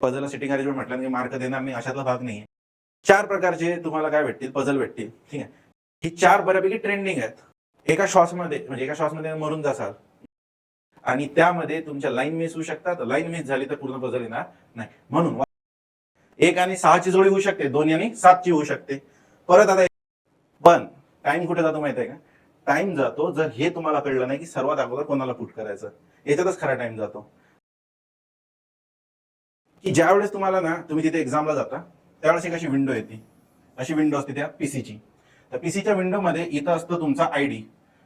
पझलला sitting arrangement म्हटलं की mark देणार नाही अशातला भाग नाही चार प्रकारचे तुम्हाला काय भेटतील? पझल भेटतील. ठीक आहे? ही चार बऱ्यापैकी ट्रेंडिंग आहेत. एका श्वासमध्ये म्हणजे एका श्वासमध्ये मरून जासाल. आणि त्यामध्ये तुमच्या लाईन मिस होऊ शकतात. लाईन मिस झाली तर पूर्ण पझल येणार नाही. म्हणून एक आणि सहाची जोडी होऊ शकते. दोन आणि सातची होऊ शकते. परत आता पण टाइम कुठे जातो माहिती आहे का? टाइम जातो जर हे तुम्हाला कळलं नाही की सर्वात अगोदर कोणाला पुट करायचं. याच्यातच खरा टाइम जातो. की ज्या वेळेस तुम्हाला ना तुम्ही तिथे एक्झामला जाता त्यावेळेस एक अशी विंडो येते. अशी विंडो असते त्या पीसीची तर पीसीच्या विंडोमध्ये इथं असतो तुमचा आय डी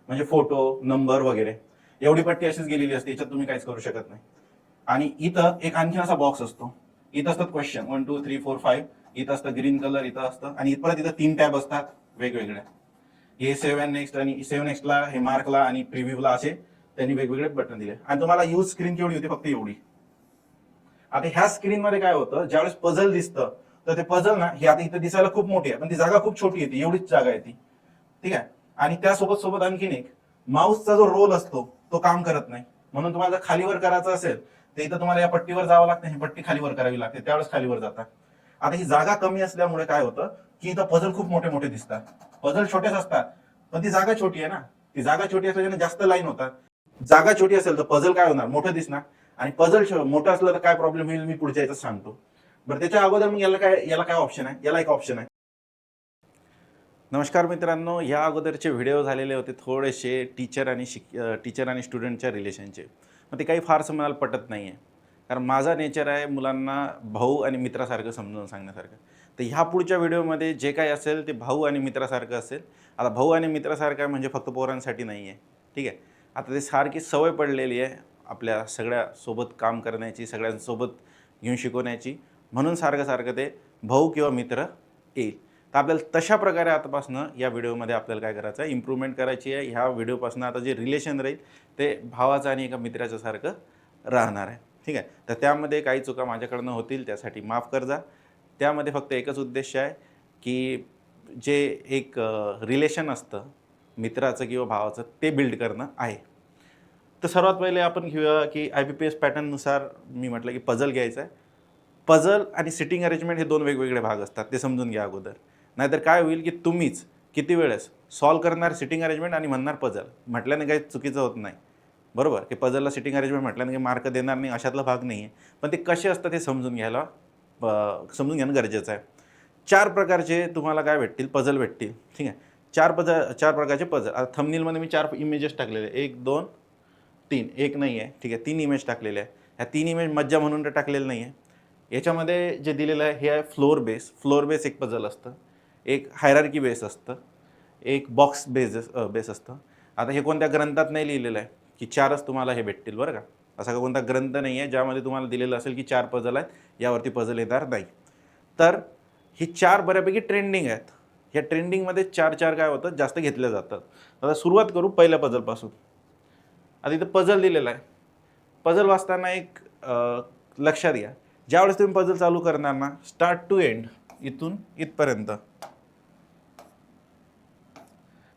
म्हणजे फोटो नंबर वगैरे. एवढी पट्टी अशीच गेलेली असते याच्यात तुम्ही काहीच करू शकत नाही. आणि इथं एक आणखी असा बॉक्स असतो. इथं असतात question one two three four five इथं असतं ग्रीन कलर इथं असतं. आणि परत इथं तीन टॅब असतात वेगवेगळ्या. हे सेव्हन नेक्स्ट आणि सेव्हन नेक्स्टला हे मार्कला आणि प्रिव्ह्यूला असे त्यांनी वेगवेगळे बटन दिले. आणि तुम्हाला यूज स्क्रीन केवढी होती फक्त एवढी. आता ह्या स्क्रीन मध्ये काय होतं ज्यावेळेस पझल दिसतं तर ते पझल ना हे आता इथं दिसायला खूप मोठी आहे पण ती जागा खूप छोटी येते एवढीच जागा आहे ती. ठीक आहे? आणि त्यासोबत सोबत आणखीन एक माऊसचा जो रोल असतो तो काम करत नाही. म्हणून तुम्हाला जर खालीवर करायचं असेल तर इथं तुम्हाला या पट्टीवर जावं लागतं ही पट्टी खालीवर करावी लागते त्यावेळेस खालीवर जातात आता ही जागा कमी असल्यामुळे काय होतं की इथं पझल खूप मोठे मोठे दिसतात. पझल छोटेच असतात पण ती जागा छोटी आहे ना. ती जागा छोटी असल्याने जास्त लाईन होतात. जागा छोटी असेल तर पझल काय होणार? मोठं दिसणार. आणि पझल मोठं असलं तर काय प्रॉब्लेम होईल मी पुढच्या याच्यात सांगतो. बरं त्याच्या अगोदर मग याला काय याला काय ऑप्शन आहे? याला एक ऑप्शन आहे. नमस्कार मित्रांनो या अगोदरचे व्हिडिओ झालेले होते थोडेसे टीचर आणि शिक टीचर आणि स्टुडंटच्या रिलेशनचे मग ते काही फारसं मला पटत नाही आहे कारण माझा नेचर आहे मुलांना भाऊ आणि मित्रासारखं समजून सांगण्यासारखं. तर ह्या पुढच्या व्हिडिओमध्ये जे काही असेल ते भाऊ आणि मित्रासारखं असेल. आता भाऊ आणि मित्रासारखं आहे म्हणजे फक्त पोरांसाठी नाही आहे ठीक आहे? आता ते सारखी सवय पडलेली आहे. आपल्या सगळ्या सोबत काम करण्याची सगळ्यांसोबत घेऊन शिकवण्याची. म्हणून सारखं सारखं ते भाऊ किंवा मित्र येईल. तर आपल्याला तशा प्रकारे आतापासनं या व्हिडिओमध्ये आपल्याला काय करायचं आहे? इम्प्रूव्हमेंट करायची आहे. ह्या व्हिडिओपासून आता जे रिलेशन राहील ते भावाचं आणि एका मित्राच्या सारखं राहणार आहे. ठीक आहे? तर त्यामध्ये काही चुका माझ्याकडनं होतील त्यासाठी माफ कर जा. त्यामध्ये फक्त एकच उद्देश आहे की जे एक रिलेशन असतं मित्राचं किंवा भावाचं ते बिल्ड करणं आहे. तर सर्वात पहिले आपण घेऊया की आय बी पी एस पॅटर्ननुसार मी म्हटलं की पझल घ्यायचं आहे पझल आणि सिटिंग अरेंजमेंट हे दोन वेगवेगळे भाग असतात ते समजून घ्या अगोदर. नाहीतर काय होईल की तुम्हीच किती वेळेस सॉल्व करणार सिटिंग अरेंजमेंट आणि म्हणणार पझल म्हटल्याने काही चुकीचं होत नाही. बरोबर? की पझलला सिटिंग अरेंजमेंट म्हटल्याने काही मार्क देणार नाही अशातला भाग नाही आहे पण ते कसे असतात हे समजून घ्यायला समजून घेणं गरजेचं आहे. चार प्रकारचे तुम्हाला काय भेटतील? पझल भेटतील. ठीक आहे? चार पझल चार प्रकारचे पझल आता थमनीलमध्ये मी चार इमेजेस टाकलेले एक दोन तीन एक नाही आहे ठीक आहे तीन इमेज टाकलेले आहे ह्या तीन इमेज मज्जा म्हणून तर टाकलेलं नाही आहे याच्यामध्ये जे दिलेलं आहे हे आहे फ्लोअर बेस फ्लोअर बेस एक पझल असतं. एक हायरार्की बेस असतं. एक बॉक्स बेस बेस असतं. आता हे कोणत्या ग्रंथात नाही लिहिलेलं आहे की चारच तुम्हाला हे भेटतील बरं का? असा का कोणता ग्रंथ नाही आहे ज्यामध्ये तुम्हाला दिलेलं असेल की चार पझल आहेत यावरती पझल येणार नाही. तर ही चार बऱ्यापैकी ट्रेंडिंग आहेत. ह्या ट्रेंडिंगमध्ये चार चार काय होतं? जास्त घेतल्या जातात. आता सुरुवात करू पहिल्या पझलपासून आता इथं पझल दिलेला आहे. पझल वाचताना एक लक्षात घ्या. ज्यावेळेस तुम्ही पझल चालू करणार ना स्टार्ट टू एंड इथून इथपर्यंत.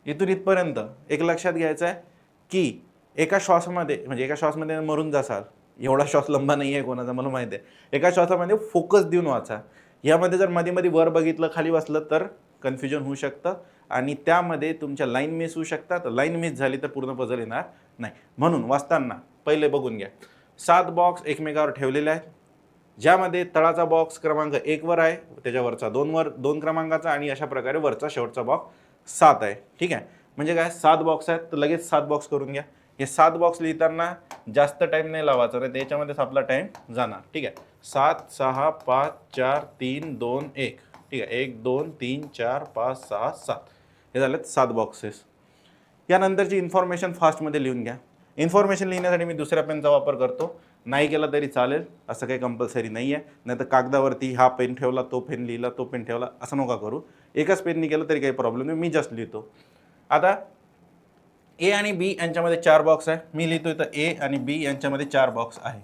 इथून इथपर्यंत एक लक्षात घ्यायचं आहे की एका श्वासामध्ये म्हणजे एका श्वासमध्ये मरून जासाल. एवढा श्वास लंबा नाही आहे कोणाचा मला माहिती आहे. एका श्वासामध्ये फोकस देऊन वाचा. यामध्ये जर मध्ये मध्ये वर बघितलं खाली वाचलं तर कन्फ्युजन होऊ शकतं. आणि त्यामध्ये तुमच्या लाईन मिस होऊ शकतात. लाईन मिस झाली तर पूर्ण पझल येणार नाही. म्हणून वाचताना पहिले बघून घ्या. सात बॉक्स एकमेकावर ठेवलेले आहेत. ज्यामध्ये तळाचा बॉक्स क्रमांक एकवर आहे त्याच्यावरचा दोनवर दोन क्रमांकाचा आणि अशा प्रकारे वरचा शेवटचा बॉक्स सात आहे. ठीक आहे? म्हणजे काय? सात बॉक्स आहेत. तर लगेच सात बॉक्स करून घ्या. हे सात बॉक्स लिहिताना जास्त टाईम नाही लावायचा. नाही त्याच्यामध्येच आपला टाईम जाणार. ठीक आहे? सात सहा पाच चार तीन दोन एक. ठीक आहे? एक दोन तीन चार पाच सहा सात. हे झालेत सात बॉक्सेस यानंतरची इन्फॉर्मेशन फास्टमध्ये लिहून घ्या. इन्फॉर्मेशन लिहिण्यासाठी मी दुसऱ्या पेनचा वापर करतो. नाही केला तरी चालेल. असं काही कंपल्सरी नाही आहे नाही तर कागदावरती हा पेन ठेवला तो पेन लिहिला तो पेन ठेवला असं नका करू. एकाच पेननी केलं तरी काही प्रॉब्लेम नाही. मी जस्ट लिहितो. आता ए आणि बी यांच्यामध्ये चार बॉक्स आहे. मी लिहितो तर ए आणि बी यांच्यामध्ये चार बॉक्स आहे.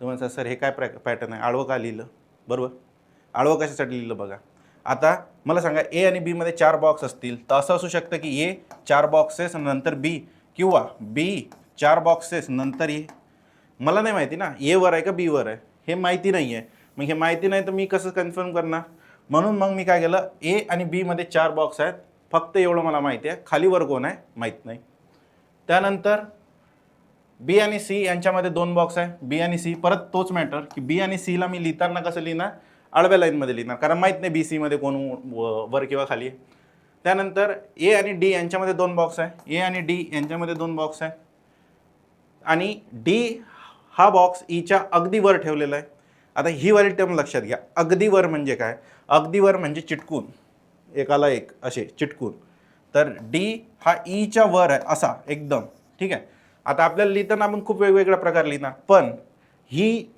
तुम्हाला सर हे काय प्रॅ पॅटर्न आहे? आळवं का लिहिलं? बरोबर? आळवं कशासाठी लिहिलं बघा. आता मला सांगा ए आणि बीमध्ये चार बॉक्स असतील तर असं असू शकतं की ए चार बॉक्सेस नंतर बी किंवा बी चार बॉक्सेस नंतर ए मला नाही माहिती ना ए वर आहे का बी वर आहे? हे माहिती नाही आहे मग हे माहिती नाही तर मी कसं कन्फर्म करणार? म्हणून मग मी काय केलं ए आणि बीमध्ये चार बॉक्स आहेत. फक्त एवढं मला माहिती आहे खाली वर कोण आहे? माहीत नाही. त्यानंतर बी आणि सी यांच्यामध्ये दोन बॉक्स आहे. बी आणि सी परत तोच मॅटर की बी आणि सीला मी लिहिताना कसं लिहिणार? आडव्या लाईनमध्ये लिहिणार. कारण माहीत नाही बी सीमध्ये कोण व- वर किंवा खाली आहे. त्यानंतर ए आणि डी यांच्यामध्ये दोन बॉक्स आहे. ए आणि डी यांच्यामध्ये दोन बॉक्स आहे. आणि डी हा बॉक्स ईच्या e अगदी वर ठेवलेला आहे. आता ही वाली टर्म लक्षात घ्या. अगदी वर म्हणजे काय? अगदी वर म्हणजे चिटकून. एकाला एक असे चिटकून. तर डी हा e ईच्या वर आहे असा एकदम. ठीक आहे? आता आपल्याला लिहिताना आपण खूप वेगवेगळ्या प्रकार लिहिणार. पण ही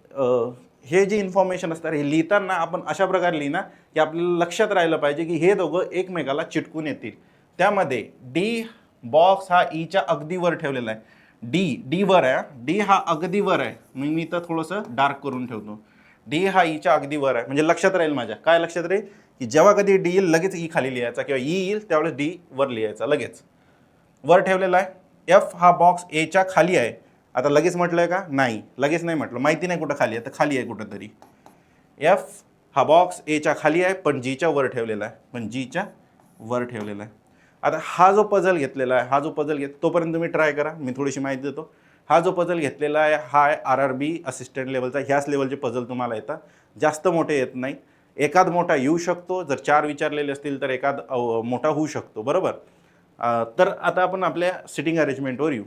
हे जे इन्फॉर्मेशन असतात हे लिहिताना आपण अशा प्रकारे लिहिणार की आपल्याला लक्षात राहिलं पाहिजे की हे दोघं एकमेकाला चिटकून येतील. त्यामध्ये डी बॉक्स हा e ईच्या अगदी वर ठेवलेला आहे. डी डी वर आहे डी हा अगदी वर आहे. मग मी तर थोडंसं डार्क करून ठेवतो. डी हा e ईच्या अगदी वर आहे. म्हणजे लक्षात राहील माझ्या. काय लक्षात राहील? की जेव्हा कधी डी येईल लगेच ई खाली लिहायचा किंवा ई येईल त्यावेळेस डी वर लिहायचा लगेच. वर ठेवलेला आहे. एफ हा बॉक्स एच्या खाली आहे. आता लगेच म्हटलंय का? नाही. लगेच नाही म्हटलं. माहिती नाही कुठं खाली आहे तर खाली आहे कुठंतरी. एफ हा बॉक्स एच्या खाली आहे पण जीच्या वर ठेवलेला आहे. पण जीच्या वर ठेवलेला आहे. आता हा जो पझल घेतलेला आहे हा जो पझल घेत तोपर्यंत तुम्ही ट्राय करा. मी थोडीशी माहिती देतो. हा जो पझल घेतलेला आहे हा आहे आर आर बी असिस्टंट लेवलचा ह्याच लेवलचे पझल तुम्हाला येतात. जास्त मोठे येत नाही. एकाद मोठा येऊ शकतो. जर चार विचारलेले असतील तर एकाद मोठा होऊ शकतो. बरोबर? तर आता आपण आपल्या सिटिंग अरेंजमेंटवर येऊ.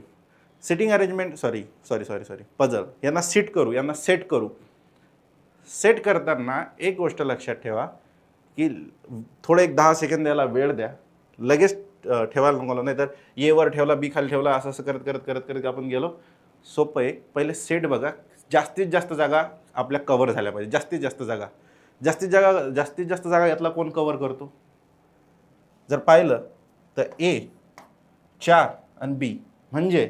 Sitting arrangement sorry sorry sorry sorry puzzle यांना सीट करू यांना सेट करू. सेट करताना एक गोष्ट लक्षात ठेवा की थोडं एक दहा सेकंद याला वेळ द्या. लगेच ठेवायला नको नाही तर ए वर ठेवला बी खाली ठेवला असं असं करत करत करत करत आपण गेलो. सोपं आहे. पहिले सेट बघा. जास्तीत जास्त जागा आपल्या कवर झाल्या पाहिजे. जास्तीत जास्त जागा. जास्तीत जागा जास्तीत जास्त जागा यातला कोण कवर करतो? जर पाहिलं तर ए चार आणि बी म्हणजे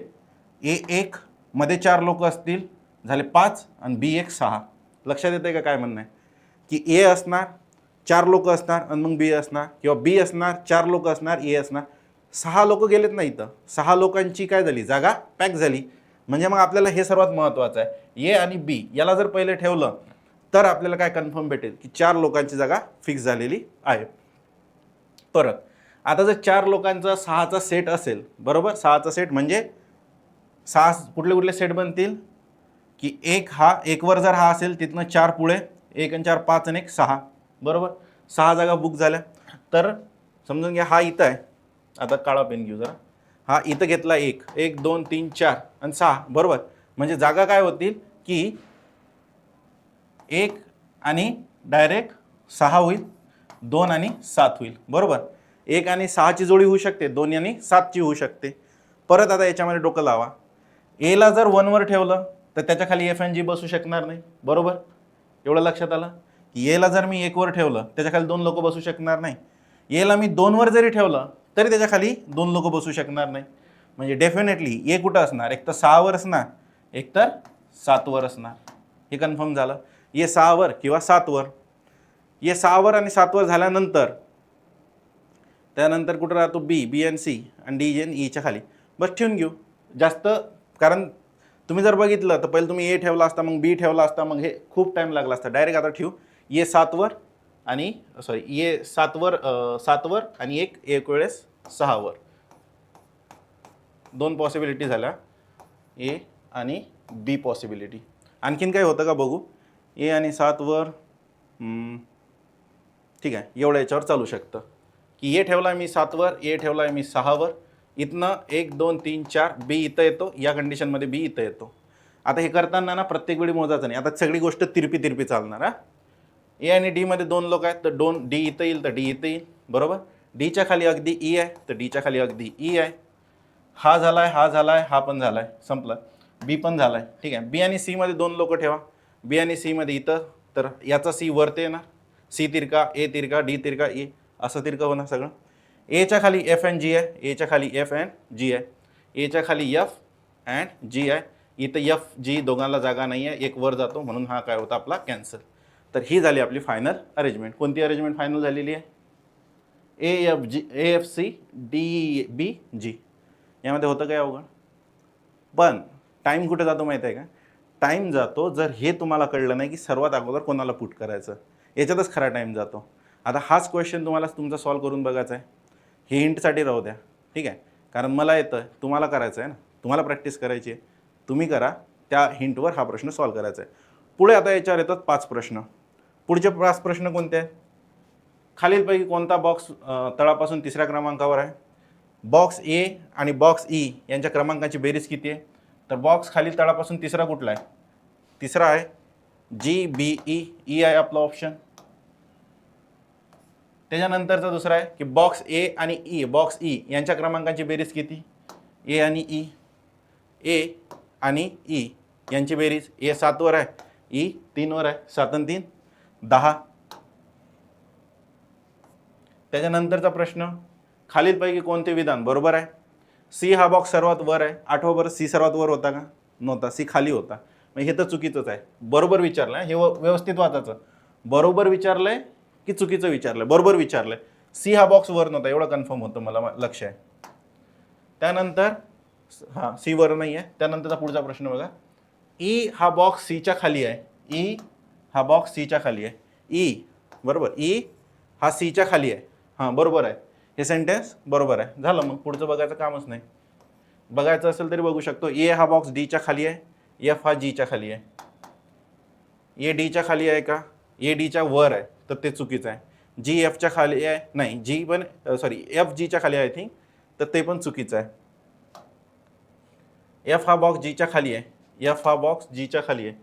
ए एक मध्ये चार लोक असतील झाले पाच आणि बी एक सहा. लक्षात येते का काय म्हणणं आहे? की ए असणार चार लोक असणार आणि मग बी असणार. किंवा बी असणार चार लोक असणार ए असणार. सहा लोक गेलेत नाही इथं. सहा लोकांची काय झाली? जागा पॅक झाली. म्हणजे मग आपल्याला हे सर्वात महत्त्वाचं आहे. ए आणि बी याला जर पहिले ठेवलं तर आपल्याला काय कन्फर्म भेटेल? की चार लोकांची जागा फिक्स झालेली आहे. परत आता जर चार लोकांचा सहाचा सेट असेल बरोबर? सहाचा सेट म्हणजे सहा कुठले कुठले सेट बनतील? की एक हा एकवर जर हा असेल तिथनं चार पुढे एक आणि चार पाच आणि एक सहा. बरोबर? सहा जागा बुक झाल्या. तर समजून घ्या हा इथं आहे. आता काळा पेन घेऊ जरा. हा इथं घेतला एक. एक दोन तीन चार आणि सहा. बरोबर? म्हणजे जागा काय होतील? की एक आणि डायरेक्ट सहा होईल दोन आणि सात होईल. बरोबर? एक आणि सहाची जोडी होऊ शकते दोन आणि सातची होऊ शकते. परत आता याच्यामध्ये डोकं लावा. एला जर वनवर ठेवलं तर त्याच्याखाली एफ एन जी बसू शकणार नाही. बरोबर? एवढं लक्षात आलं? की एला जर मी एकवर ठेवलं त्याच्याखाली दोन लोक बसू शकणार नाही. एला मी दोनवर जरी ठेवलं तरी त्याच्याखाली दोन लोक बसू शकणार नाही. म्हणजे डेफिनेटली ए कुठं असणार? एक तर सहावर असणार एक तर सातवर असणार. हे कन्फर्म झालं. ये सहावर किंवा सातवर ये सहावर आणि सातवर झाल्यानंतर त्यानंतर कुठं राहतो? बी बी एन सी आणि डी एन ईच्या e खाली. बस ठेवून घेऊ. जास्त कारण तुम्ही जर बघितलं तर पहिले तुम्ही ए ठेवला असता मग बी ठेवला असता मग हे खूप टाईम लागला असता. डायरेक्ट आता ठेवू. ये सातवर आणि सॉरी ये सातवर सातवर आणि एक एक वेळेस सहावर दोन पॉसिबिलिटी झाल्या. ए आणि बी पॉसिबिलिटी आणखीन काही होतं का बघू? ए आणि सातवर ठीक आहे. एवढ्या याच्यावर चालू शकतं. की ए ठेवला मी सातवर ए ठेवला आहे मी सहावर इथनं एक दोन तीन चार बी इथं येतो या कंडिशनमध्ये बी इथं येतो. आता हे करताना ना प्रत्येक वेळी मोजायचं नाही. आता सगळी गोष्ट तिरपी तिरपी चालणार हा? ए आणि डीमध्ये दोन लोक आहेत तर दोन डी इथं येईल तर डी इथं येईल. बरोबर? डीच्या खाली अगदी ई आहे तर डीच्या खाली अगदी ई आहे. हा झाला आहे हा झाला आहे हा पण झाला आहे संपलं. बी पण झाला आहे ठीक आहे. बी आणि सीमध्ये दोन लोक ठेवा. बी आणि सीमध्ये इथं तर याचा सी वरते येणार. सी तिरका ए तिरका डी तिरका ए असं तिरकं होणार सगळं. एच्या खाली एफ अँड जी आहे. एच्या खाली एफ अँड जी आहे. एच्या खाली एफ अँड जी आहे. इथं एफ जी दोघांना जागा नाही आहे. एक वर जातो. म्हणून हा काय होता आपला कॅन्सल तर ही झाली आपली फायनल अरेंजमेंट कोणती अरेंजमेंट फायनल झालेली आहे? A F G A F C D B G यामध्ये होतं काय अवघड? पण टाईम कुठे जातो माहीत आहे का? टाईम जातो जर हे तुम्हाला कळलं नाही की सर्वात अगोदर कोणाला पुट करायचं. याच्यातच खरा टाईम जातो. आता हाच क्वेश्चन तुम्हाला तुमचा सॉल्व करून बघायचा आहे. हे हिंटसाठी राहू द्या. ठीक आहे? कारण मला येतं तुम्हाला करायचं आहे ना. तुम्हाला प्रॅक्टिस करायची आहे. तुम्ही करा त्या हिंटवर हा प्रश्न सॉल्व करायचा आहे. पुढे आता याच्यावर येतात पाच प्रश्न. पुढचे पाच प्रश्न कोणते आहेत? खालीलपैकी कोणता बॉक्स तळापासून तिसऱ्या क्रमांकावर आहे? बॉक्स ए आणि बॉक्स ई e यांच्या क्रमांकाची बेरीज किती आहे? तर बॉक्स खालील तळापासून तिसरा कुठला आहे? तिसरा आहे जी बी ई ई आहे आपला ऑप्शन त्याच्यानंतरचा दुसरा आहे की बॉक्स ए आणि ई बॉक्स ई यांच्या क्रमांकाची बेरीज किती? ए आणि e. ई ए आणि ई यांची बेरीज ए सातवर आहे. E ई तीनवर आहे. सात आणि तीन दहा. त्याच्यानंतरचा प्रश्न खालीलपैकी कोणते विधान बरोबर आहे? सी हा बॉक्स सर्वात वर आहे. आठवा बरं सी सर्वात वर होता का? नव्हता. सी खाली होता. मग हे तर चुकीचंच आहे. बरोबर विचारलं आहे हे व- व्यवस्थित वाचायचं. बरोबर विचारलं आहे की चुकीचं विचारलं बरोबर विचारलंय. सी हा बॉक्स वर नव्हता एवढं कन्फर्म होतं मला लक्ष आहे. त्यानंतर हां सी वर नाही आहे त्यानंतरचा पुढचा प्रश्न बघा. ई हा बॉक्स सीच्या खाली आहे. ई हा बॉक्स सीच्या खाली आहे. ई बरोबर ई हा सीच्या खाली आहे. हां बरोबर आहे. हे सेंटेन्स बरोबर आहे. झालं मग पुढचं बघायचं कामच नाही. बघायचं असेल तरी बघू शकतो. ए हा बॉक्स डीच्या खाली आहे. एफ हा जीच्या खाली आहे. ए डीच्या खाली आहे का? ए डीच्या वर आहे. तर ते चुकीचं आहे. जी एफच्या खाली आहे नाही जी पण सॉरी एफ जीच्या खाली आहे आय थिंक तर ते पण चुकीचं आहे. एफ हा बॉक्स जीच्या खाली आहे. एफ हा बॉक्स जीच्या खाली आहे.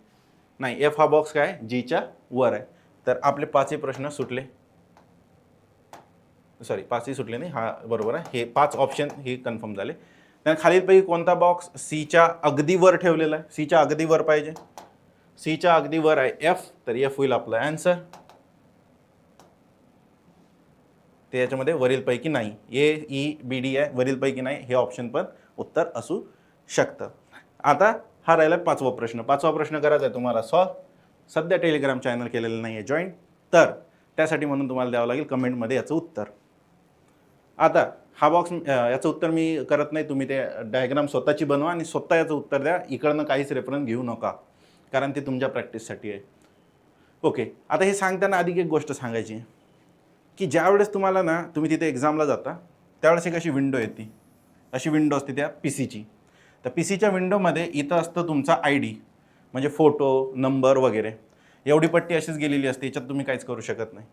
नाही एफ हा बॉक्स काय? जीच्या वर आहे. तर आपले पाचही प्रश्न सुटले. सॉरी पाचही सुटले नाही. हा बरोबर आहे. हे पाच ऑप्शन हे कन्फर्म झाले. त्यानं खालीलपैकी कोणता बॉक्स सीच्या अगदी वर ठेवलेला आहे? सीच्या अगदी वर पाहिजे. सीच्या अगदी वर आहे एफ तर एफ होईल आपला आन्सर ते याच्यामध्ये वरीलपैकी नाही. A E B D I वरीलपैकी नाही. हे ऑप्शन पण उत्तर असू शकतं. आता हा राहिला पाचवा प्रश्न. पाचवा प्रश्न करायचा आहे तुम्हाला. सॉल्व सध्या टेलिग्राम चॅनल केलेलं नाही आहे जॉईन तर त्यासाठी म्हणून तुम्हाला द्यावं लागेल कमेंटमध्ये याचं उत्तर. आता हा बॉक्स याचं उत्तर मी करत नाही. तुम्ही ते डायग्राम स्वतःची बनवा आणि स्वतः याचं उत्तर द्या. इकडनं काहीच रेफरन्स घेऊ नका. कारण ते तुमच्या प्रॅक्टिससाठी आहे. ओके आता हे सांगताना आधी एक गोष्ट सांगायची. आहे की ज्यावेळेस तुम्हाला ना तुम्ही तिथे एक्झामला जाता त्यावेळेस एक अशी विंडो येते. अशी विंडो असते त्या पी सीची तर पी सीच्या विंडोमध्ये इथं असतं तुमचा आय डी म्हणजे फोटो नंबर वगैरे. एवढी पट्टी अशीच गेलेली असते याच्यात तुम्ही काहीच करू शकत नाही.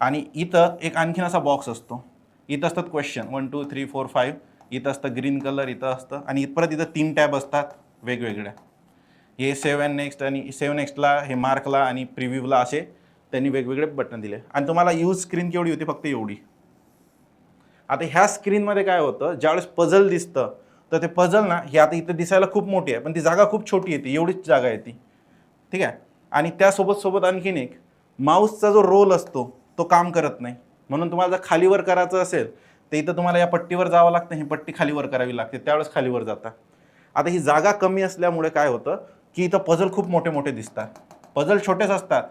आणि इथं एक आणखीन असा बॉक्स असतो. इथं असतात question one two three four five इथं असतं ग्रीन कलर इथं असतं. आणि परत इथं तीन टॅब असतात वेगवेगळ्या. हे सेवन नेक्स्ट आणि सेवन नेक्स्टला हे मार्कला आणि प्रिव्ह्यूला असे त्यांनी वेगवेगळे बटन दिले. आणि तुम्हाला यूज स्क्रीन केवढी होती? फक्त एवढी. आता ह्या स्क्रीनमध्ये काय होतं? ज्यावेळेस पझल दिसतं तर ते पझल ना हे आता इथं दिसायला खूप मोठी आहे पण ती जागा खूप छोटी येते एवढीच जागा येते ठीक आहे? आणि त्यासोबत सोबत आणखीन एक माऊसचा जो रोल असतो तो काम करत नाही. म्हणून तुम्हाला जर खालीवर करायचं असेल तर इथं तुम्हाला या पट्टीवर जावं लागतं ही पट्टी खालीवर करावी लागते त्यावेळेस खालीवर जाता. आता ही जागा कमी असल्यामुळे काय होतं की इथं पझल खूप मोठे मोठे दिसतात. पझल छोटेच असतात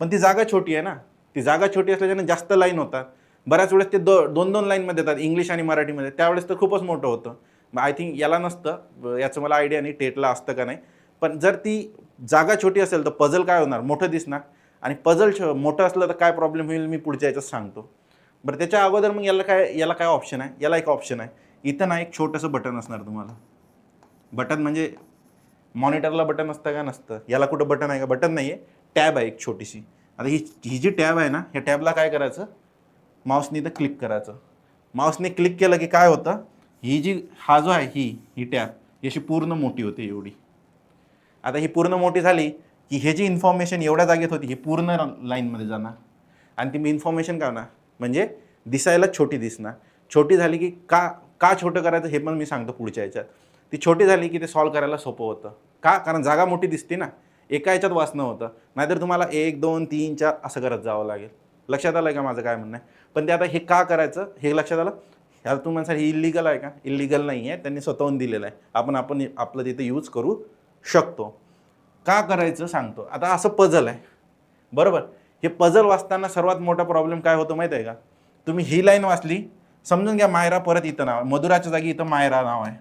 पण ती जागा छोटी आहे ना. ती जागा छोटी असल्याच्यानं जास्त लाईन होतात. बऱ्याच वेळेस ते दो दोन दोन लाईनमध्ये येतात इंग्लिश आणि मराठीमध्ये. त्यावेळेस तर खूपच मोठं होतं. मग आय थिंक याला नसतं. याचं मला आयडिया नाही टेटला असतं का नाही. पण जर ती जागा छोटी असेल तर पझल काय होणार? मोठं दिसणार. आणि पझल छ मोठं असलं तर काय प्रॉब्लेम होईल मी पुढच्या याच्यात सांगतो. बरं त्याच्या अगोदर मग याला काय याला काय ऑप्शन आहे? याला एक ऑप्शन आहे. इथं ना एक छोटंसं बटन असणार तुम्हाला. बटन म्हणजे मॉनिटरला बटन असतं का नसतं? याला कुठं बटन आहे का? बटन नाही आहे टॅब आहे एक छोटीशी. आता ही ही जी टॅब आहे ना ह्या टॅबला काय करायचं? माऊसने इथं क्लिक करायचं. माऊसने क्लिक केलं की काय होतं? ही जी हा जो आहे ही ही टॅब ही अशी पूर्ण मोठी होते एवढी. आता ही पूर्ण मोठी झाली की हे जी इन्फॉर्मेशन एवढ्या जागेत होती ही पूर्ण लाईनमध्ये जाणार. आणि ती इन्फॉर्मेशन काय होणार? म्हणजे दिसायला छोटी दिसणार. छोटी झाली की का का छोटं करायचं हे पण मी सांगतो पुढच्या याच्यात. ती छोटी झाली की ते सॉल्व करायला सोपं होतं. का? कारण जागा मोठी दिसते ना. एका याच्यात वाचणं होतं. नाहीतर तुम्हाला एक दोन तीन चार असं करत जावं लागेल. लक्षात आलं का माझं काय म्हणणं आहे? पण ते आता हे का करायचं? हे लक्षात आलं? ह्या तुम्ही हे इलिगल आहे का? इलिगल नाही आहे त्यांनी स्वतःहून दिलेलं आहे. आपण आपण आपलं तिथे यूज करू शकतो. का करायचं सांगतो. आता असं पझल आहे. बरोबर? हे पझल वाचताना सर्वात मोठा प्रॉब्लेम काय होतो माहीत आहे का? तुम्ही ही लाईन वाचली समजून घ्या मायरा परत इथं नाव आहे. मधुराच्या जागी इथं मायरा नाव आहे.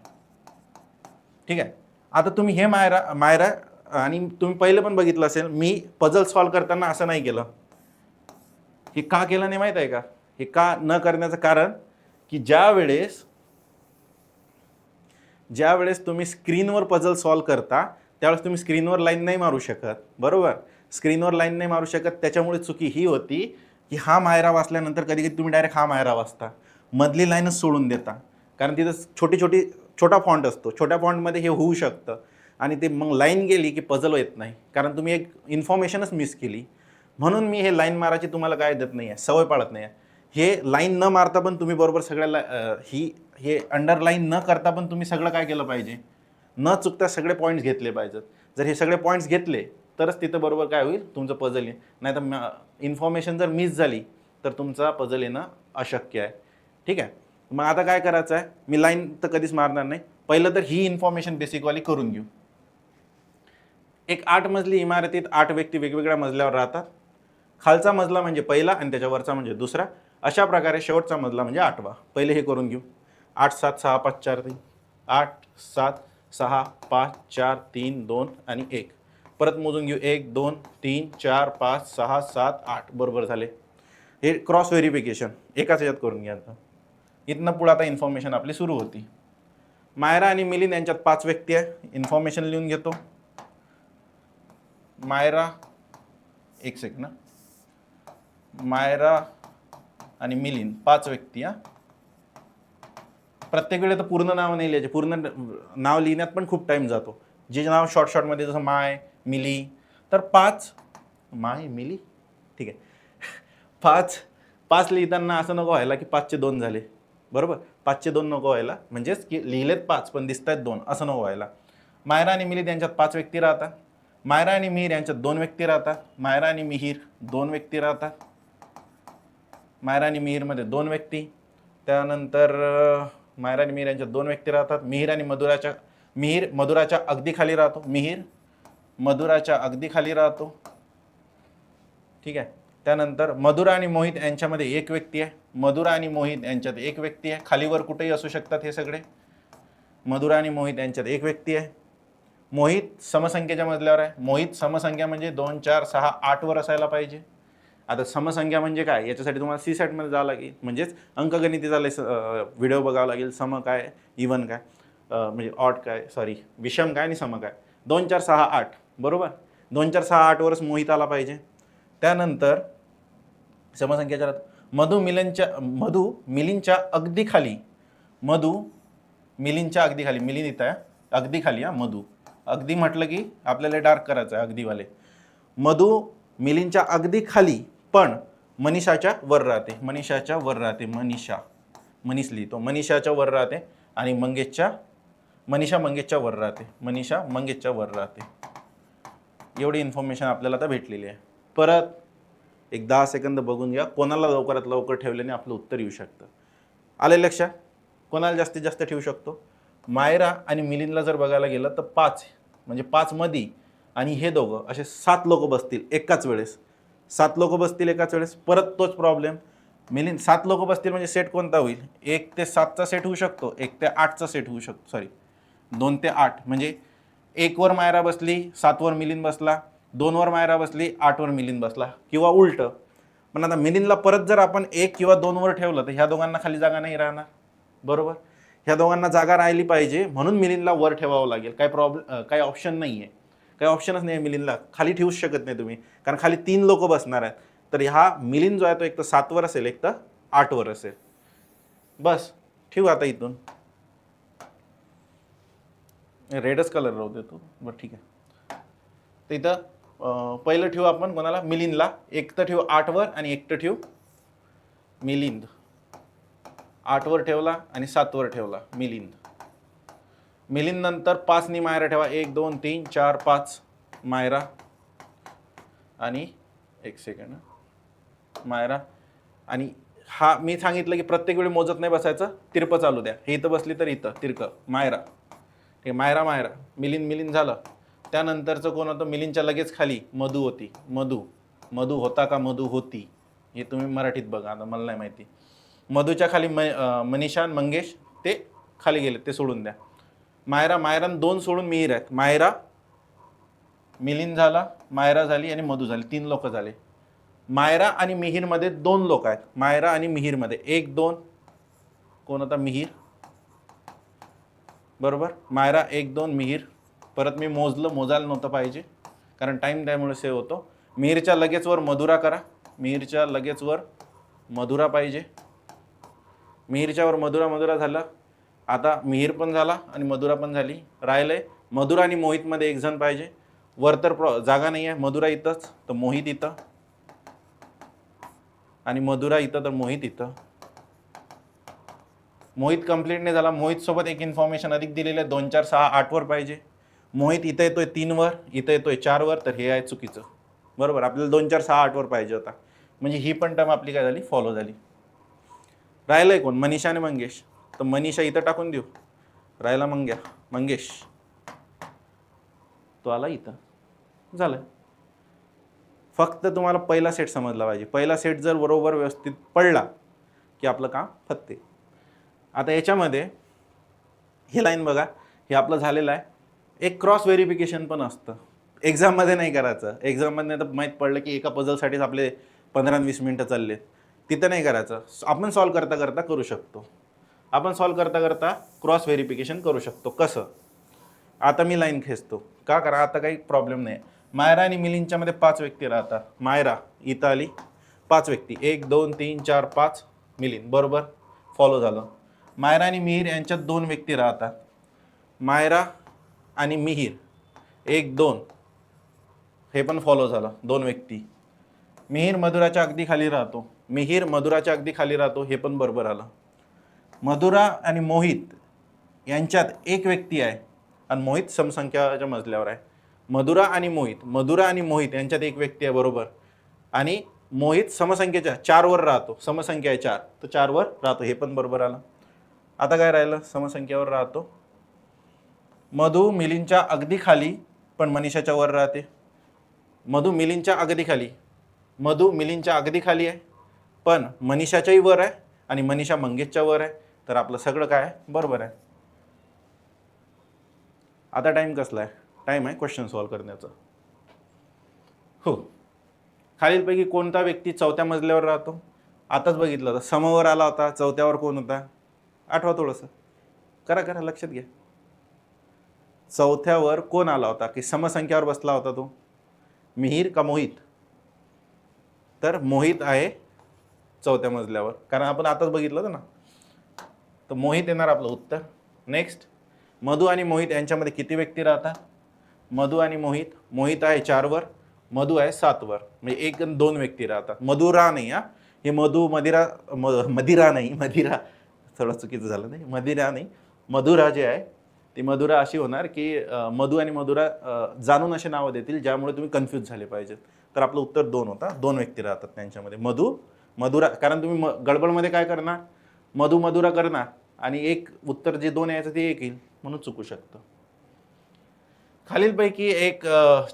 ठीक आहे? आता तुम्ही हे मायरा मायरा आणि तुम्ही पहिलं पण बघितलं असेल मी पझल सॉल्व करताना असं नाही केलं. हे का केलं नाही माहीत आहे का? हे का न करण्याचं कारण की ज्या वेळेस ज्या वेळेस तुम्ही स्क्रीनवर पझल सॉल्व करता त्यावेळेस तुम्ही स्क्रीनवर लाईन नाही मारू शकत. बरोबर? स्क्रीनवर लाईन नाही मारू शकत त्याच्यामुळे चुकी ही होती की हा मायरा वाचल्यानंतर कधी कधी तुम्ही डायरेक्ट हा मायरा वाचता. मधली लाईनच सोडून देता. कारण तिथं छोटी छोटी छोटा फॉन्ट असतो. छोट्या फॉन्टमध्ये हे होऊ शकतं. आणि ते मग लाईन गेली की पझल येत नाही. कारण तुम्ही एक इन्फॉर्मेशनच मिस केली. म्हणून मी हे लाईन मारायची तुम्हाला काय देत नाही आहे सवय पाळत नाही आहे हे लाईन न मारता पण तुम्ही बरोबर सगळ्याला ही हे अंडरलाईन न करता पण तुम्ही सगळं काय केलं पाहिजे? न चुकता सगळे पॉईंट्स घेतले पाहिजेत. जर हे सगळे पॉईंट्स घेतले तरच तिथं बरोबर काय होईल? तुमचं पझल येईल. नाही तर इन्फॉर्मेशन जर मिस झाली तर तुमचा पझल येणं अशक्य आहे. ठीक आहे? मग आता काय करायचं आहे मी लाईन तर कधीच मारणार नाही. पहिलं तर ही इन्फॉर्मेशन बेसिकवाली करून घेऊ. एक आठ मजली इमारतीत आठ व्यक्ती वेगवेगळ्या मजल्यावर राहतात. खालचा मजला म्हणजे पहिला आणि त्याच्यावरचा म्हणजे दुसरा. अशा प्रकारे शेवटचा मजला म्हणजे आठवा. पहिले हे करून घेऊ. आठ सात सहा पाच चार तीन. आठ सात सहा पाच चार तीन दोन आणि एक. परत मोजून घेऊ. एक दोन तीन चार पाच सहा सात आठ. बरोबर झाले. हे क्रॉस व्हेरिफिकेशन एकाच ह्याच्यात करून घ्या आता. इथनं पुढं आता इन्फॉर्मेशन आपली सुरू होती. मायरा आणि मिलिंद यांच्यात पाच व्यक्ती आहे. इन्फॉर्मेशन लिहून घेतो. मायरा एक सेकंड ना. मायरा आणि मिलिंद पाच व्यक्ती हा. प्रत्येक वेळेला तर पूर्ण नाव नाही लिहायचे पूर्ण नाव लिहिण्यात पण खूप टाईम जातो. जे नाव शॉर्ट शॉर्टमध्ये जसं माय मिली तर पाच माय मिली ठीक आहे. पाच पाच लिहिताना असं नको व्हायला की पाचचे दोन झाले. बरोबर? पाचचे दोन नको व्हायला. म्हणजेच की लिहिलेत पाच पण दिसत आहेत दोन असं नको व्हायला. मायरा आणि मिली त्यांच्यात पाच व्यक्ती राहतात. मायरा आणि मिहीर यांच्यात दोन व्यक्ती राहतात. मायरा आणि मिहीर दोन व्यक्ती राहतात. मायरा आणि मिहीरमध्ये दोन व्यक्ती. त्यानंतर मायरा आणि मिहीर यांच्यात दोन व्यक्ती राहतात. मिहीर आणि मधुराच्या मिहीर मधुराच्या अगदी खाली राहतो. मिहीर मधुराच्या अगदी खाली राहतो. ठीक आहे? त्यानंतर मधुरा आणि मोहित यांच्यामध्ये एक व्यक्ती आहे. मधुरा आणि मोहित यांच्यात एक व्यक्ती आहे. खालीवर कुठेही असू शकतात हे सगळे. मधुरा आणि मोहित यांच्यात एक व्यक्ती आहे. मोहित समसंख्येच्या मजल्यावर आहे. मोहित समसंख्या म्हणजे दोन चार सहा आठवर असायला पाहिजे. आता समसंख्या म्हणजे काय? याच्यासाठी तुम्हाला सी सॅटमध्ये जावं लागेल. म्हणजेच अंकगणितीचा लेस व्हिडिओ बघावा लागेल. सम काय? इवन काय? म्हणजे ऑट काय? सॉरी विषम काय आणि सम काय? दोन चार सहा आठ. बरोबर? दोन चार सहा आठवरच मोहित आला पाहिजे. त्यानंतर समसंख्याच्या मधु मिलनच्या मधु मिलींच्या अगदी खाली. मधु मिलींच्या अगदी खाली. मिलिंद इथं आहे. अगदी खाली हा मधू. अगदी म्हटलं की आपल्याला डार्क करायचं आहे अगदीवाले. मधू मिलिंदच्या अगदी खाली पण मनीषाच्या वर राहते. मनीषाच्या वर राहते मनीषा. मनीष लिहितो. मनीषाच्या वर राहते आणि मंगेशच्या मनीषा मंगेशच्या वर राहते. मनीषा मंगेशच्या वर राहते. एवढी इन्फॉर्मेशन आपल्याला आता भेटलेली आहे. परत एक दहा सेकंद बघून घ्या. कोणाला लवकरात लवकर ठेवल्याने आपलं उत्तर येऊ शकतं. आले लक्षात कोणाला जास्तीत जास्त ठेवू शकतो? मायरा आणि मिलिंदला जर बघायला गेलं तर पाच म्हणजे पाच मधी आणि हे दोघं असे सात लोक बसतील एकाच वेळेस. सात लोक बसतील एकाच वेळेस परत तोच प्रॉब्लेम मिलिंद सात लोक बसतील म्हणजे सेट कोणता होईल? एक ते सातचा सेट होऊ शकतो एक ते आठचा सेट होऊ शकतो सॉरी दोन ते आठ म्हणजे एकवर मायरा बसली सातवर मिलिंद बसला दोनवर मायरा बसली आठवर मिलिंद बसला किंवा उलटं. पण आता मिलिंदला परत जर आपण एक किंवा दोनवर ठेवलं तर ह्या दोघांना खाली जागा नाही राहणार. बरोबर? ह्या दोघांना जागा राहिली पाहिजे म्हणून मिलिंदला वर ठेवावं लागेल. काय प्रॉब्लेम काय ऑप्शन नाही आहे काही ऑप्शनच नाही आहे मिलिंदला. खाली ठेवूच शकत नाही तुम्ही. कारण खाली तीन लोक बसणार आहेत. तर ह्या मिलिंद जो आहे तो एक तर सातवर असेल एक तर आठवर असेल. बस ठेवू आता इथून. रेडच कलर राहू देतो बरं ठीक आहे. तर इथं पहिलं ठेवू आपण. कोणाला? मिलिंदला. एक तर ठेवू आठवर आणि एक तर ठेवू मिलिंद. आठवर ठेवला आणि सातवर ठेवला मिलिंद. मिलिंद नंतर पाचनी मायरा ठेवा. एक दोन तीन चार पाच मायरा. आणि एक सेकंड मायरा. आणि हा मी सांगितलं की प्रत्येक वेळी मोजत नाही बसायचं तिरपं चालू द्या. हे इथं बसली तर इथं तिरकं. मायरा. ठीक आहे मायरा मायरा. मिलिंद मिलिंद झालं. त्यानंतरचं कोण होतं? मिलिंदच्या लगेच खाली मधू होती. मधू. मधू होता का? मधू होती. हे तुम्ही मराठीत बघा आता मला नाही माहिती. मधूच्या खाली म मनीषान मनीषा मंगेश ते खाली गेले ते सोडून द्या. मायरा मायरा दोन सोडून मिहीर आहेत. मायरा मिलिंद झाला मायरा झाली आणि मधू झाली. तीन लोक झाले. मायरा आणि मिहीरमध्ये दोन लोक आहेत. मायरा आणि मिहीरमध्ये. एक दोन. कोण होता? मिहीर. बरोबर? मायरा एक दोन मिहीर. परत मी मोजलं मोजायला नव्हतं पाहिजे. कारण टाईम त्यामुळे सेव्ह होतो. मिहीरच्या लगेचवर मधुरा करा. मिहीरच्या लगेचवर मधुरा पाहिजे. मिहीरच्यावर मधुरा मधुरा झालं. आता मिहीर पण झाला आणि मधुरा पण झाली. राहिलंय. मधुरा आणि मोहितमध्ये एक जण पाहिजे. वर तर प्रॉ जागा नाही आहे मधुरा इथंच तर मोहित इथं. आणि मधुरा इथं तर मोहित इथं. मोहित कंप्लीट नाही झाला. मोहितसोबत एक इन्फॉर्मेशन अधिक दिलेलं आहे. दोन चार सहा आठवर पाहिजे. मोहित इथं येतोय तीनवर इथं येतोय चारवर तर हे आहे चुकीचं. बरोबर? आपल्याला दोन चार सहा आठवर पाहिजे होता म्हणजे ही पण टर्म आपली काय झाली? फॉलो झाली. राहिलंय कोण? मनीषा आणि मंगेश. तर मनीषा इथं टाकून देऊ. राहिला मंग्या मंगेश. तो आला इथं. झालं. फक्त तुम्हाला पहिला सेट समजला पाहिजे. पहिला सेट जर बरोबर व्यवस्थित पडला की आपलं काम फत्ते. आता याच्यामध्ये ही लाईन बघा हे आपलं झालेलं आहे. एक क्रॉस व्हेरिफिकेशन पण असतं. एक्झाममध्ये नाही करायचं. एक्झाममध्ये तर माहीत पडलं की एका पझलसाठीच आपले पंधरा वीस मिनटं चालले तिथं नाही करायचं. आपण सॉल्व करता करता करू शकतो. आपण सॉल्व करता करता क्रॉस व्हेरिफिकेशन करू शकतो. कसं? आता मी लाईन खेचतो. का? करा आता काही प्रॉब्लेम नाही. मायरा आणि मिलिंदच्यामध्ये पाच व्यक्ती राहतात. मायरा इथं आली पाच व्यक्ती. एक दोन तीन चार पाच मिलिंद. बरोबर? फॉलो झालं. मायरा आणि मिहीर यांच्यात दोन व्यक्ती राहतात. मायरा आणि मिहीर. एक दोन. हे पण फॉलो झालं. दोन व्यक्ती. मिहीर मधुराच्या अगदी खाली राहतो. मिहीर मधुराच्या अगदी खाली राहतो हे पण बरोबर आलं. मधुरा आणि मोहित यांच्यात एक व्यक्ती आहे आणि मोहित समसंख्याच्या मजल्यावर आहे. मधुरा आणि मोहित मधुरा आणि मोहित यांच्यात एक व्यक्ती आहे बरोबर. आणि मोहित समसंख्येच्या चारवर राहतो समसंख्या आहे चार तर चारवर राहतो हे पण बरोबर आलं. आता काय राहिलं? समसंख्यावर राहतो. मधु मिलींच्या अगदी खाली पण मनीषाच्या वर राहते. मधु मिलींच्या अगदी खाली. मधु मिलींच्या अगदी खाली आहे. पण मनीषाच्याही वर आहे आणि मनीषा मंगेशच्या वर आहे. तर आपलं सगळं काय आहे? बरोबर आहे. आता टाईम कसला आहे? टाईम आहे क्वेश्चन सॉल्व करण्याचा. हो. खालीलपैकी कोणता व्यक्ती चौथ्या मजल्यावर राहतो? आताच बघितलं होतं. समोर आला होता. चौथ्यावर कोण होता? आठवा थोडंसं. करा करा. लक्षात घ्या. चौथ्यावर कोण आला होता? की समसंख्यावर बसला होता तो? मिहीर का मोहित? तर मोहित आहे चौथ्या मजल्यावर. कारण आपण आताच बघितलं होतं ना. तर मोहित येणार आपलं उत्तर. नेक्स्ट मधू आणि मोहित यांच्यामध्ये किती व्यक्ती राहतात? मधू आणि मोहित. मोहित आहे चारवर मधू आहे सातवर. म्हणजे एक आणि दोन व्यक्ती राहतात. मधुरा नाही हा. हे मधु मदिरा म मदिरा नाही मदिरा. थोडं चुकीचं झालं नाही. मदिरा नाही. मधुरा जे आहे ती मधुरा अशी होणार की मधू मधु आणि मधुरा जाणून असे नावं देतील ज्यामुळे तुम्ही कन्फ्यूज झाले पाहिजेत. तर आपलं उत्तर दोन होता दोन व्यक्ती राहतात त्यांच्यामध्ये. मधु मधुरा कारण तुम्ही म गडबडमध्ये काय करणार? मधु मधुरा करणार आणि एक उत्तर जे दोन यायचं ते एक येईल म्हणून चुकू शकतं. खालीलपैकी एक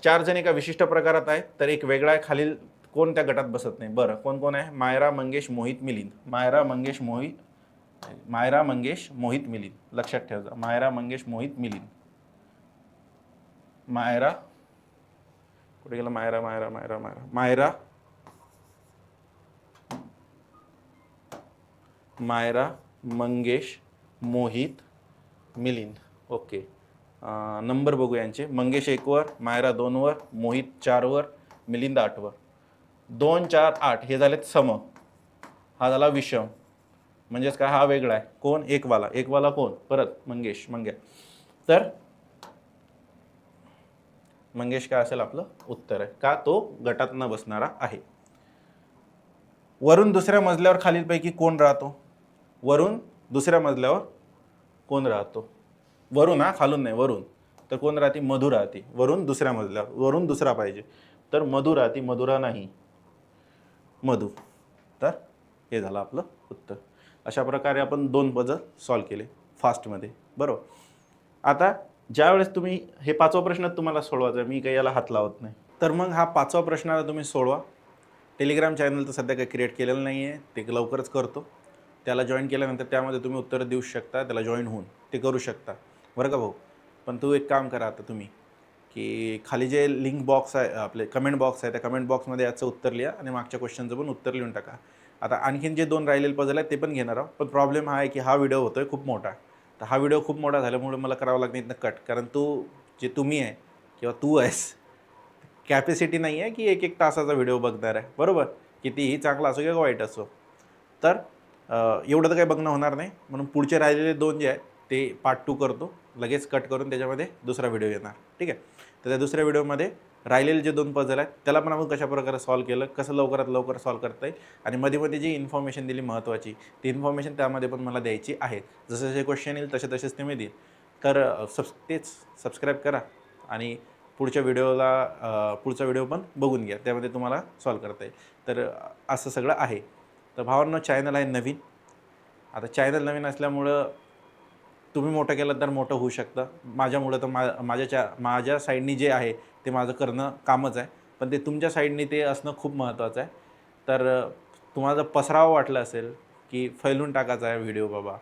चार जण एका विशिष्ट प्रकारात आहेत तर एक वेगळा आहे. खालील कोण त्या गटात बसत नाही? बरं कोण कोण आहे? मायरा मंगेश मोहित मिलिंद. मायरा मंगेश मोहित मायरा मंगेश मोहित मिलिंद. लक्षात ठेवा. मायरा मंगेश मोहित मिलिंद. मायरा कुठे गेला? मायरा मायरा मायरा मायरा. मायरा मायरा मंगेश मोहित मिलिंद. ओके. नंबर बघू यांचे. मंगेश एकवर मायरा दोनवर मोहित चारवर मिलिंद आठवर. दोन चार आठ. हे झालेत सम. हा झाला विषम. म्हणजेच काय? हा वेगळा आहे. कोण? एकवाला. एकवाला कोण? परत मंगेश. मंग्या. तर मंगेश काय असेल आपलं? उत्तर आहे. का? तो गटात न बसणारा आहे. वरून दुसऱ्या मजल्यावर खालीलपैकी कोण राहतो? वरून दुसऱ्या मजल्यावर कोण राहतो? वरून हा? खालून नाही वरून. तर कोण राहते? मधु राहते. वरून दुसऱ्या मजल्यावर वरून दुसरा पाहिजे. तर मधु राहते मधुरा नाही. मधु. तर हे झालं आपलं उत्तर. अशा प्रकारे आपण दोन पझल सॉल्व केले फास्टमध्ये बरोबर? आता ज्यावेळेस तुम्ही हे पाचवा प्रश्न तुम्हाला सोडवायचा आहे, मी काही याला हात लावत नाही. तर मग हा पाचवा प्रश्न आता तुम्ही सोडवा. टेलिग्राम चॅनल तर सध्या काही क्रिएट केलेलं नाही आहे ते लवकरच करतो. त्याला जॉईन केल्यानंतर त्यामध्ये तुम्ही उत्तरं देऊ शकता त्याला जॉईन होऊन ते करू शकता. बरं का भाऊ? पण तू एक काम करा आता तुम्ही की खाली जे लिंक बॉक्स आहे आपले कमेंट बॉक्स आहे त्या कमेंट बॉक्समध्ये याचं उत्तर लिहा आणि मागच्या क्वेश्चनचं पण उत्तर लिहून टाका. आता आणखीन जे दोन राहिलेले पझल आहेत ते पण घेणार आहोत. पण प्रॉब्लेम हा आहे की हा व्हिडिओ होतो आहे खूप मोठा. तर हा व्हिडिओ खूप मोठा झाल्यामुळे मला करावा लागतं इथनं कट कारण तू जे तुम्ही आहे किंवा तू आहेस कॅपॅसिटी नाही आहे की एक एक तासाचा व्हिडिओ बघणार. आहे बरोबर? कितीही चांगला असो किंवा वाईट असो. तर एवढं तर काही बघणं होणार नाही. म्हणून पुढचे राहिलेले दोन जे आहेत ते पार्ट टू करतो. लगेच कट करून त्याच्यामध्ये दुसरा व्हिडिओ येणार. ठीक आहे? तर त्या दुसऱ्या व्हिडिओमध्ये राहिलेले जे दोन पझल आहेत त्याला पण आपण कशा प्रकारे सॉल्व केलं कसं लवकरात लवकर सॉल्व करता येईल आणि मध्ये मध्ये जी इन्फॉर्मेशन दिली महत्त्वाची ती इन्फॉर्मेशन त्यामध्ये पण मला द्यायची आहे. जसे जसे क्वेश्चन येईल तसे तसेच ते मी देईल. तर सबस तेच सबस्क्राईब करा आणि पुढच्या व्हिडिओला पुढचा व्हिडिओ पण बघून घ्या. त्यामध्ये तुम्हाला सॉल्व करता येईल. तर असं सगळं आहे. तर भावांनो चॅनल आहे नवीन. आता चॅनल नवीन असल्यामुळं तुम्ही मोठं केलं तर मोठं होऊ शकतं. माझ्यामुळं तर मा माझ्या माझ्या साईडनी जे आहे ते माझं करणं कामच आहे. पण ते तुमच्या साईडनी ते असणं खूप महत्त्वाचं आहे. तर तुम्हाला जर पसरावं वाटलं असेल की फैलून टाकायचा आहे व्हिडिओ बाबा